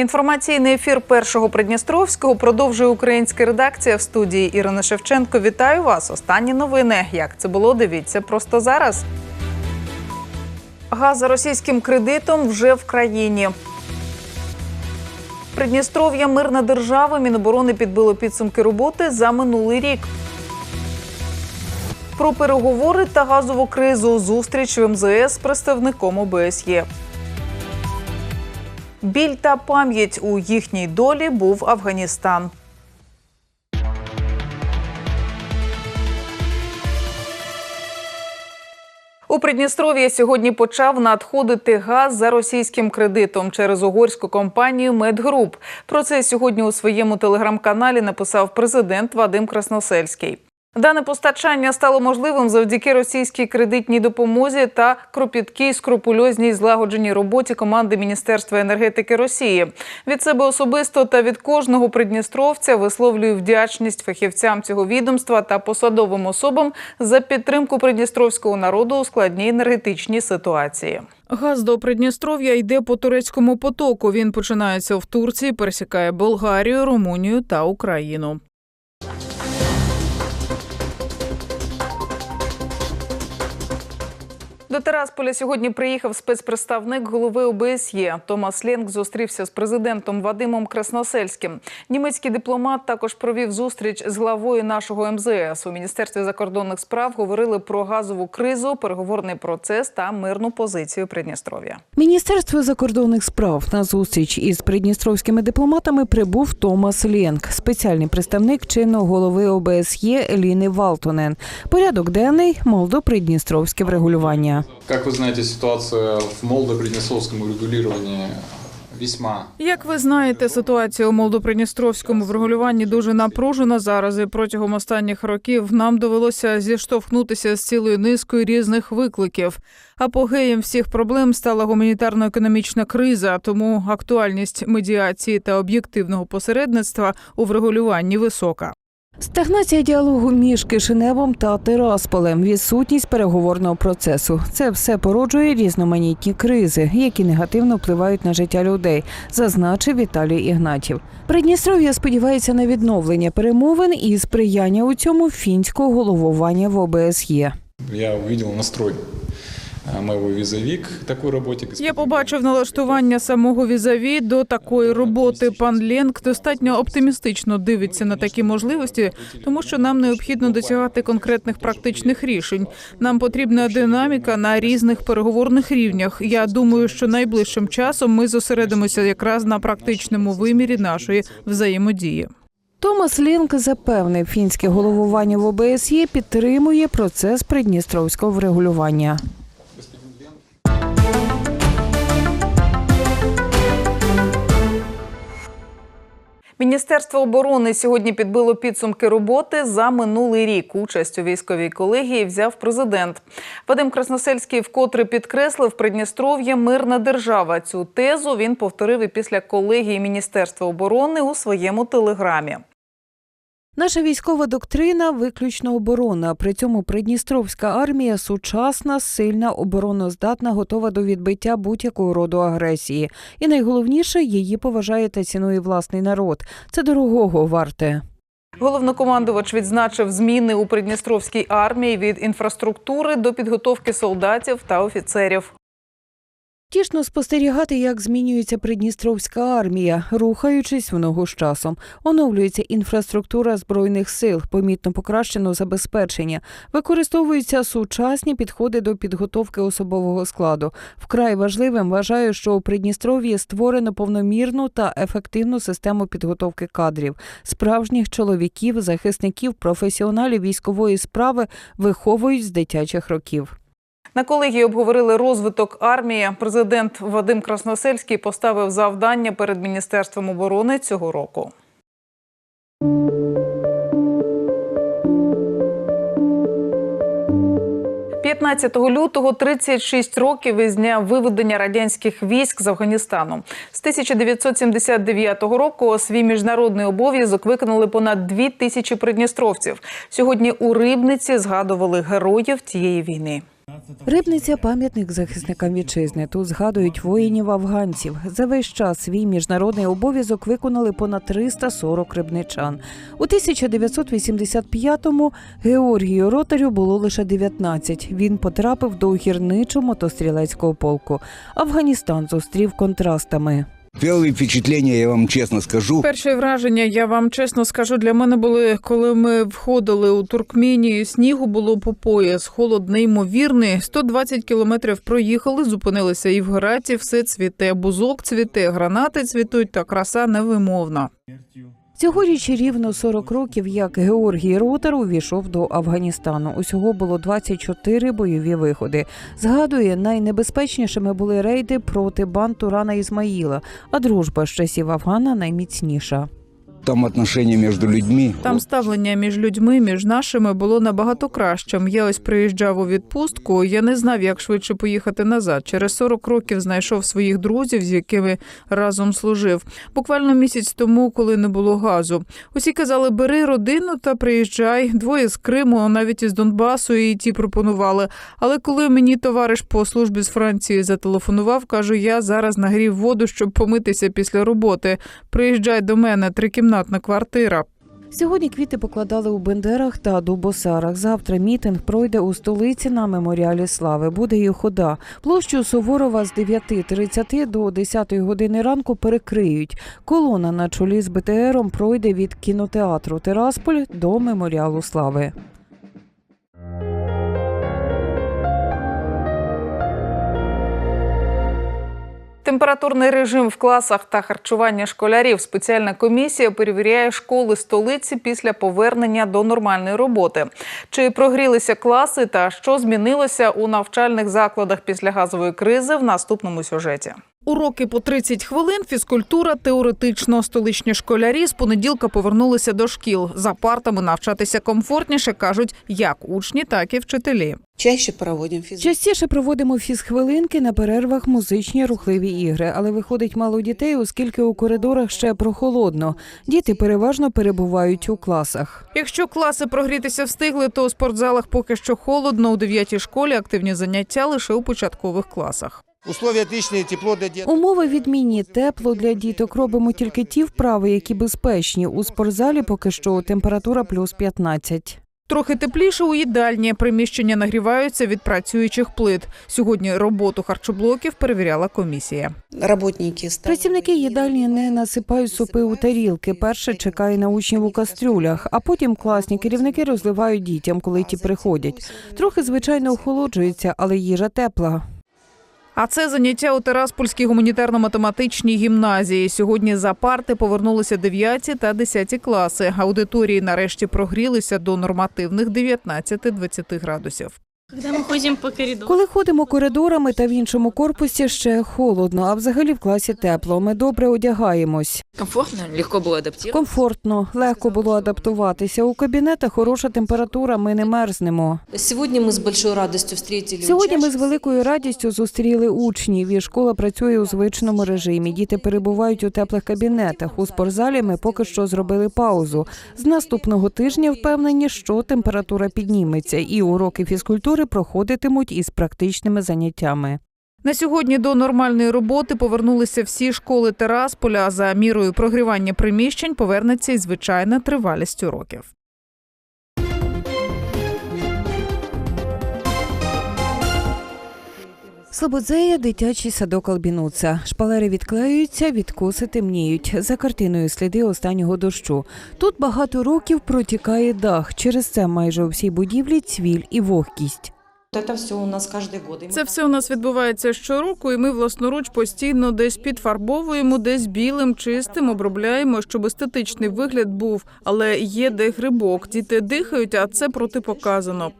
Інформаційний ефір першого Придністровського продовжує українська редакція в студії Ірина Шевченко. Вітаю вас. Останні новини. Як це було? Дивіться просто зараз. Газ російським кредитом вже в країні. Придністров'я мирна держава. Міноборони підбило підсумки роботи за минулий рік. Про переговори та газову кризу. Зустріч в МЗС з представником ОБСЄ. Біль та пам'ять у їхній долі був Афганістан. У Придністров'ї сьогодні почав надходити газ за російським кредитом через угорську компанію Медгруп. Про це сьогодні у своєму телеграм-каналі написав президент Вадим Красносельський. Дане постачання стало можливим завдяки російській кредитній допомозі та кропіткій скрупульозній злагодженій роботі команди Міністерства енергетики Росії. Від себе особисто та від кожного придністровця висловлюю вдячність фахівцям цього відомства та посадовим особам за підтримку придністровського народу у складній енергетичній ситуації. Газ до Придністров'я йде по турецькому потоку. Він починається в Турції, пересікає Болгарію, Румунію та Україну. До сьогодні приїхав спецпредставник голови ОБСЄ. Томас Ленк зустрівся з президентом Вадимом Красносельським. Німецький дипломат також провів зустріч з главою нашого МЗС. У міністерстві закордонних справ говорили про газову кризу, переговорний процес та мирну позицію Придністров'я. Міністерство закордонних справ на зустріч із придністровськими дипломатами прибув Томас Ленк, спеціальний представник чинного голови ОБСЄ Еліни Валтонен. Порядок денний молдо-придністровське врегулювання. Как вы знаете, ситуация в молдо-приднестровском урегулировании весьма Як ви знаєте, ситуація у молдопридністровському врегулюванні дуже напружена зараз. І протягом останніх років нам довелося зіштовхнутися з цілою низкою різних викликів. Апогеєм всіх проблем стала гуманітарно-економічна криза, тому актуальність медіації та об'єктивного посередництва у врегулюванні висока. Стагнація діалогу між Кишиневом та Тирасполем, відсутність переговорного процесу. Це все породжує різноманітні кризи, які негативно впливають на життя людей, зазначив Віталій Ігнатів. Придністров'я сподівається на відновлення перемовин і сприяння у цьому фінського головування в ОБСЄ. я увидел настрой моего визави к такой работе. Я побачив налаштування самого візаві до такої роботи. Пан Ленк достатньо оптимістично дивиться на такі можливості, тому що нам необхідно досягати конкретних практичних рішень. Нам потрібна динаміка на різних переговорних рівнях. Я думаю, що найближчим часом ми зосередимося якраз на практичному вимірі нашої взаємодії. Томас Лінк запевнив, фінське головування в ОБСЄ підтримує процес придністровського врегулювання. Міністерство оборони сьогодні підбило підсумки роботи за минулий рік. Участь у військовій колегії взяв президент. Вадим Красносельський вкотре підкреслив Придністров'я мирна держава. Цю тезу він повторив і після колегії Міністерства оборони у своєму телеграмі. Наша військова доктрина виключно оборонна. При цьому Придністровська армія сучасна, сильна, обороноздатна, готова до відбиття будь-якого роду агресії. І найголовніше її поважає та цінує власний народ. Це дорогого варте. Головнокомандувач відзначив зміни у Придністровській армії від інфраструктури до підготовки солдатів та офіцерів. Тішно спостерігати, як змінюється Придністровська армія, рухаючись в ногу з часом. Оновлюється інфраструктура збройних сил, помітно покращено забезпечення, використовуються сучасні підходи до підготовки особового складу. Вкрай важливим вважаю, що у Придністров'ї створено повномірну та ефективну систему підготовки кадрів, справжніх чоловіків, захисників, професіоналів військової справи виховують з дитячих років. На колегії обговорили розвиток армії. Президент Вадим Красносельський поставив завдання перед міністерством оборони цього року. 15 лютого 36 років із дня виведення радянських військ з Афганістану. З 1979 року свій міжнародний обов'язок виконали понад дві тисячі придністровців. Сьогодні у Рибниці згадували героїв тієї війни. Рибниця пам'ятник захисникам вітчизни. Тут згадують воїнів афганців. За весь час свій міжнародний обов'язок виконали понад 340 рибничан. У 1985-му Георгію Ротарю було лише 19. Він потрапив до гірничо мотострілецького полку. Афганістан зустрів контрастами. Первые впечатлення, я вам чесно скажу, Перші враження, я вам чесно скажу, для мене були, коли ми входили у Туркменію. снігу було по пояс, холод неймовірний. 120 кілометрів проїхали, зупинилися і в Граті, все цвіте, бузок цвіте, гранати цвітуть, та краса невимовна. Цьогоріч рівно 40 років, як Георгій Ротар увійшов до Афганістану. Усього було 24 бойові виходи. Згадує, найнебезпечнішими були рейди проти банд Турана Ізмаїла, а дружба з часів Афгана найміцніша. Там отношения между людьми. Там ставлення між людьми, між нашими було набагато кращим. Я ось приїжджав у відпустку. Я не знав, як швидше поїхати назад. Через 40 років знайшов своїх друзів, з якими разом служив. Буквально місяць тому, коли не було газу. Усі казали, бери родину та приїжджай. Двоє з Криму, навіть із Донбасу, і ті пропонували. Але коли мені товариш по службі з Франції зателефонував, кажу, я зараз нагрів воду, щоб помитися після роботи. Приїжджай до мене, трикімнатна квартира. Сьогодні квіти покладали у Бендерах та Дубосарах. Завтра мітинг пройде у столиці на меморіалі слави. Буде і хода. Площу Суворова з 9.30 до 10 години ранку перекриють. Колона на чолі з БТРом пройде від кінотеатру Терасполь до меморіалу слави. Температурний режим в класах та харчування школярів. Спеціальна комісія перевіряє школи столиці після повернення до нормальної роботи. Чи прогрілися класи та що змінилося у навчальних закладах після газової кризи в наступному сюжеті. Уроки по 30 хвилин, фізкультура теоретично. Столичні школярі з понеділка повернулися до шкіл. За партами навчатися комфортніше, кажуть як учні, так і вчителі. Чаще проводим физкультуру. Частіше проводимо фізхвилинки на перервах музичні рухливі ігри, але виходить мало дітей, оскільки у коридорах ще прохолодно. Діти переважно перебувають у класах. Якщо класи прогрітися встигли, то у спортзалах поки що холодно. У 9 школі активні заняття лише у початкових класах. Условия отличные, тепло для детей. Умови відмінні, тепло для діток. Робимо тільки ті вправи, які безпечні. У спортзалі поки що температура плюс 15. Трохи тепліше у їдальні. Приміщення нагріваються від працюючих плит. Сьогодні роботу харчоблоків перевіряла комісія. Працівники їдальні не насипають супи у тарілки. Перше чекає на учнів у кастрюлях, а потім класні керівники розливають дітям, коли ті приходять. Трохи звичайно охолоджується, але їжа тепла. А це заняття у Тераспольській гуманітарно-математичній гімназії. Сьогодні за парти повернулися 9 та 10 класи. Аудиторії нарешті прогрілися до нормативних 19-20 градусів. Когда мы ходим по коридору, Коли ходимо коридорами та в іншому корпусі ще холодно, а взагалі в класі тепло. Ми добре одягаємось. комфортно, легко было адаптироваться. Комфортно, легко було адаптуватися. У кабінетах хороша температура, ми не мерзнемо. Сегодня мы с большой радостью встретили Сьогодні ми з учащихся. великою радістю зустріли учнів. І школа працює у звичному режимі. Діти перебувають у теплих кабінетах. У спортзалі ми поки що зробили паузу. З наступного тижня впевнені, що температура підніметься, і уроки фізкультури проходитимуть із практичними заняттями. На сьогодні до нормальної роботи повернулися всі школи Терасполя. За мірою прогрівання приміщень повернеться і звичайна тривалість уроків. Слободзея – дитячий садок Албінуца. Шпалери відклеюються, відкоси темніють. За картиною сліди останнього дощу. Тут багато років протікає дах. Через це майже у всій будівлі цвіль і вогкість. Это все у нас каждый год. И мы Це все у нас відбувається щороку, і ми власноруч постійно десь підфарбовуємо, десь білим, чистим, обробляємо, щоб естетичний вигляд був. Але є де грибок. Діти дихають, а це протипоказано.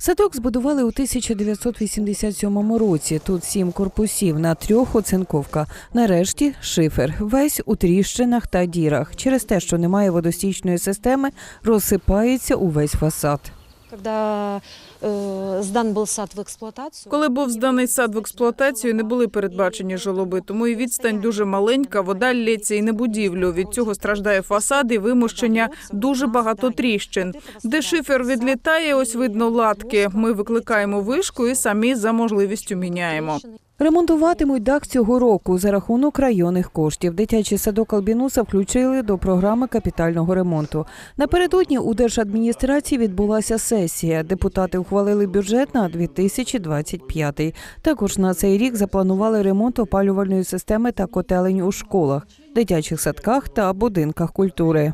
Садок збудували у 1987 році. Тут сім корпусів на трьох оцинковка. Нарешті шифер. Весь у тріщинах та дірах. Через те, що немає водостічної системи, розсипається увесь фасад. Когда э, сдан был сад в эксплуатацию, Коли був зданий сад в експлуатацію, не були передбачені жалоби, тому і відстань дуже маленька, вода лється і на будівлю. Від цього страждає фасад і вимощення дуже багато тріщин. Де шифер відлітає, ось видно латки. Ми викликаємо вишку і самі за можливістю міняємо. Ремонтуватимуть дах цього року за рахунок районних коштів. Дитячий садок Албінуса включили до програми капітального ремонту. Напередодні у держадміністрації відбулася сесія. Депутати ухвалили бюджет на 2025. Також на цей рік запланували ремонт опалювальної системи та котелень у школах, дитячих садках та будинках культури.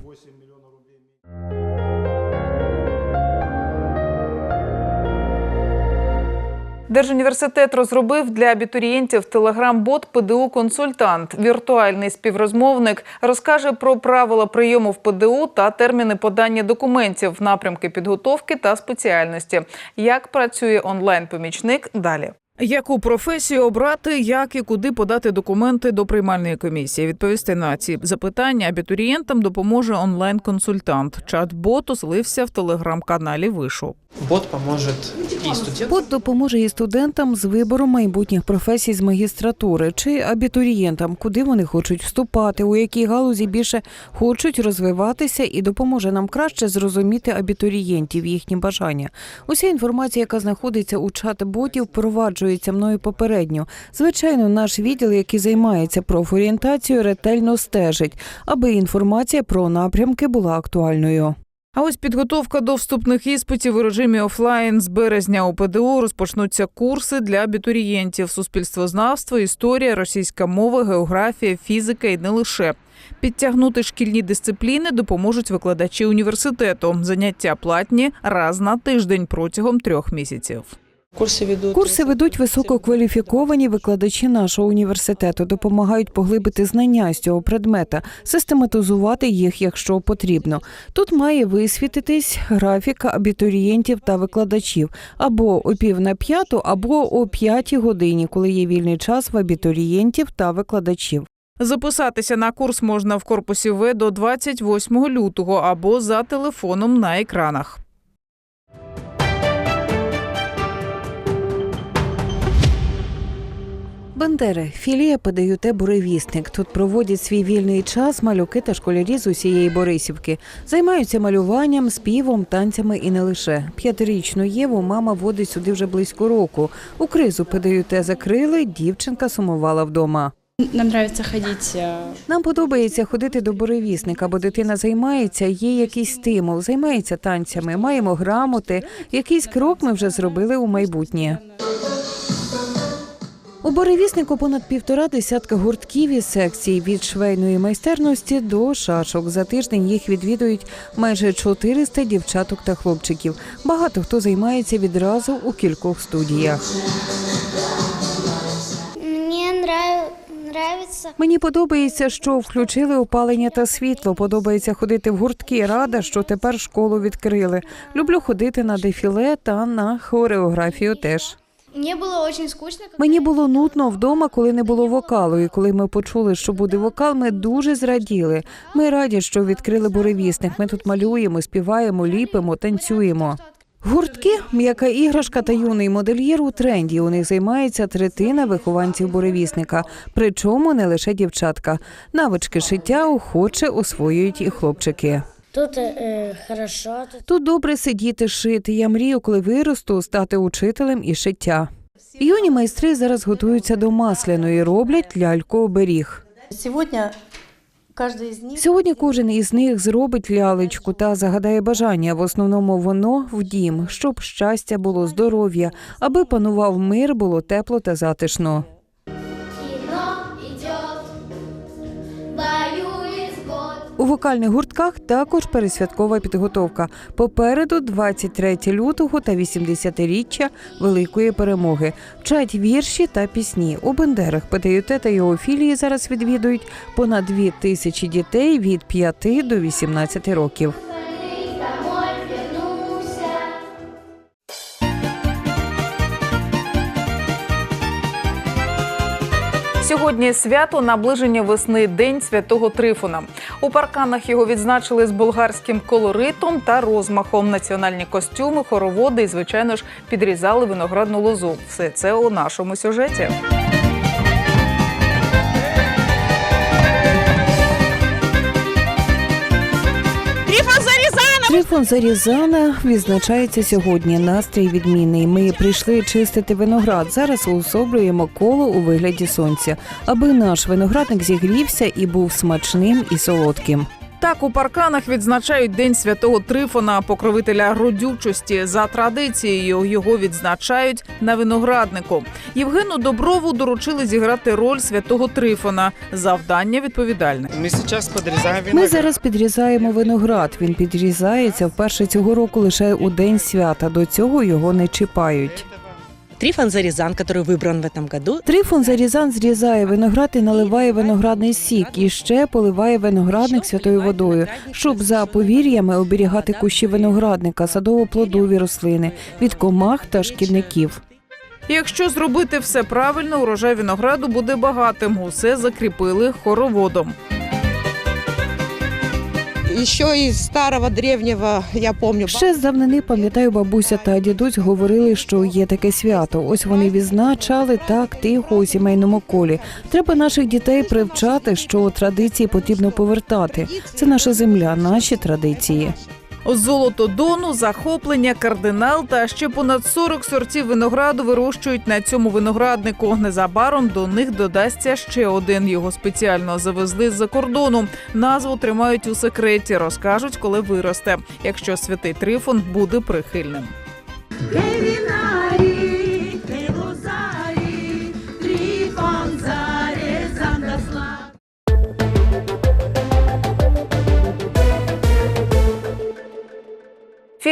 Держуніверситет розробив для абітурієнтів телеграм-бот ПДУ Консультант. Віртуальний співрозмовник розкаже про правила прийому в ПДУ та терміни подання документів, напрямки підготовки та спеціальності. Як працює онлайн-помічник далі. Яку професію обрати, як і куди подати документи до приймальної комісії? Відповісти на ці запитання абітурієнтам допоможе онлайн-консультант. Чат-бот оселився в телеграм-каналі Вишу. Бот поможет и студентам, Бот допоможе і студентам з вибором майбутніх професій з магістратури чи абітурієнтам, куди вони хочуть вступати, у якій галузі більше хочуть розвиватися, і допоможе нам краще зрозуміти абітурієнтів, їхні бажання. Уся інформація, яка знаходиться у чат-ботів, впроваджується мною попередньо. Звичайно, наш відділ, який займається профорієнтацією, ретельно стежить, аби інформація про напрямки була актуальною. А ось підготовка до вступних іспитів у режимі офлайн з березня у ПДУ розпочнуться курси для абітурієнтів: суспільствознавство, історія, російська мова, географія, фізика і не лише. Підтягнути шкільні дисципліни допоможуть викладачі університету. Заняття платні раз на тиждень протягом трьох місяців. Курсы ведут. Курси ведуть висококваліфіковані викладачі нашого університету, допомагають поглибити знання з цього предмета, систематизувати їх, якщо потрібно. Тут має висвітитись графіка абітурієнтів та викладачів або о пів на п'яту, або о п'ятій годині, коли є вільний час в абітурієнтів та викладачів. Записатися на курс можна в корпусі В до 28 лютого або за телефоном на екранах. Бандери, філія ПДЮТ «Буревісник». Тут проводять свій вільний час малюки та школярі з усієї Борисівки. Займаються малюванням, співом, танцями і не лише. П'ятирічну Єву мама водить сюди вже близько року. У кризу ПДЮТ закрили, дівчинка сумувала вдома. Нам нравится ходить э, Нам подобається ходити до буревісника, бо дитина займається, є якийсь стимул, займається танцями, маємо грамоти. Якийсь крок ми вже зробили у майбутнє. У Боревіснику понад півтора десятка гуртків і секцій від швейної майстерності до шашок. За тиждень їх відвідують майже 400 дівчаток та хлопчиків. Багато хто займається відразу у кількох студіях. Мне нрав... Мені подобається, що включили опалення та світло. Подобається ходити в гуртки. Рада, що тепер школу відкрили. Люблю ходити на дефіле та на хореографію теж. Мне было очень скучно. Мені було нудно вдома, коли не було вокалу. І коли ми почули, що буде вокал, ми дуже зраділи. Ми раді, що відкрили буревісник. Ми тут малюємо, співаємо, ліпимо, танцюємо. Гуртки, м'яка іграшка та юний модельєр у тренді. У них займається третина вихованців буревісника. Причому не лише дівчатка. Навички шиття охоче освоюють і хлопчики. Тут э, хорошо, тут Тут добре сидіти, шити. Я мрію, коли виросту, стати учителем і шиття. Юні майстри зараз готуються до масляної, роблять ляльку оберіг. Сьогодні кожен із них зробить лялечку та загадає бажання. В основному воно в дім, щоб щастя було здоров'я, аби панував мир, було тепло та затишно. У вокальних гуртках також пересвяткова підготовка. Попереду 23 лютого та 80-річчя Великої перемоги. Вчать вірші та пісні. У Бендерах ПТЮТ та його філії зараз відвідують понад 2 тисячі дітей від 5 до 18 років. Сьогодні свято наближення весни День Святого Трифона. У парканах його відзначили з болгарським колоритом та розмахом. Національні костюми, хороводи і, звичайно ж, підрізали виноградну лозу. Все це у нашому сюжеті. Трифон Зарізана відзначається сьогодні. Настрій відмінний. Ми прийшли чистити виноград. Зараз уособлюємо коло у вигляді сонця, аби наш виноградник зігрівся і був смачним і солодким. Так у парканах відзначають День святого Трифона, покровителя родючості. За традицією його відзначають на винограднику. Євгену Доброву доручили зіграти роль святого Трифона. Завдання відповідальне. Ми зараз підрізаємо виноград. Він підрізається вперше цього року лише у день свята. До цього його не чіпають. Трифон Зарезан, который выбран в этом году, Трифон Зарізан зрізає виноград і наливає виноградний сік, і ще поливає виноградник святою водою, щоб за повір'ями оберігати кущі виноградника, садово-плодові рослини від комах та шкідників. Якщо зробити все правильно, урожай винограду буде багатим. Усе закріпили хороводом. еще із старого древнього я помню, Ще з давнини пам'ятаю, бабуся та дідусь говорили, що є таке свято. Ось вони відзначали так тихо у сімейному колі. Треба наших дітей привчати, що традиції потрібно повертати. Це наша земля, наші традиції. Золото дону, захоплення, кардинал та ще понад 40 сортів винограду вирощують на цьому винограднику. Незабаром до них додасться ще один. Його спеціально завезли з-за кордону. Назву тримають у секреті, розкажуть, коли виросте, якщо святий Трифон буде прихильним.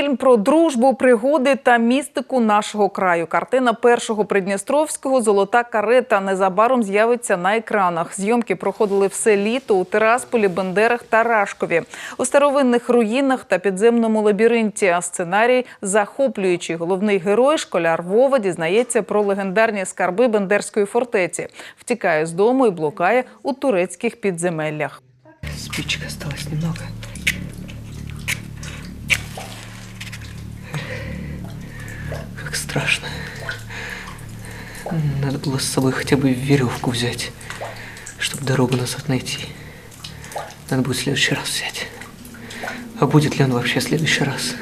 Фільм про дружбу, пригоди та містику нашого краю. Картина першого придністровського Золота карета незабаром з'явиться на екранах. Зйомки проходили все літо у Тирасполі, Бендерах та Рашкові. У старовинних руїнах та підземному лабіринті. А сценарій захоплюючий. Головний герой, школяр Вова, дізнається про легендарні скарби Бендерської фортеці. Втікає з дому і блукає у турецьких підземеллях. Спичек осталось немного. Как страшно. Надо было с собой хотя бы веревку взять, чтобы дорогу назад найти. Надо будет в следующий раз взять. А будет ли он вообще в следующий раз?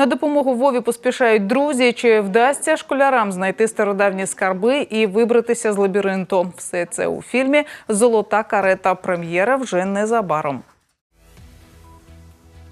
На допомогу Вові поспішають друзі. Чи вдасться школярам знайти стародавні скарби і вибратися з лабіринту? Все це у фільмі Золота карета. Прем'єра вже незабаром.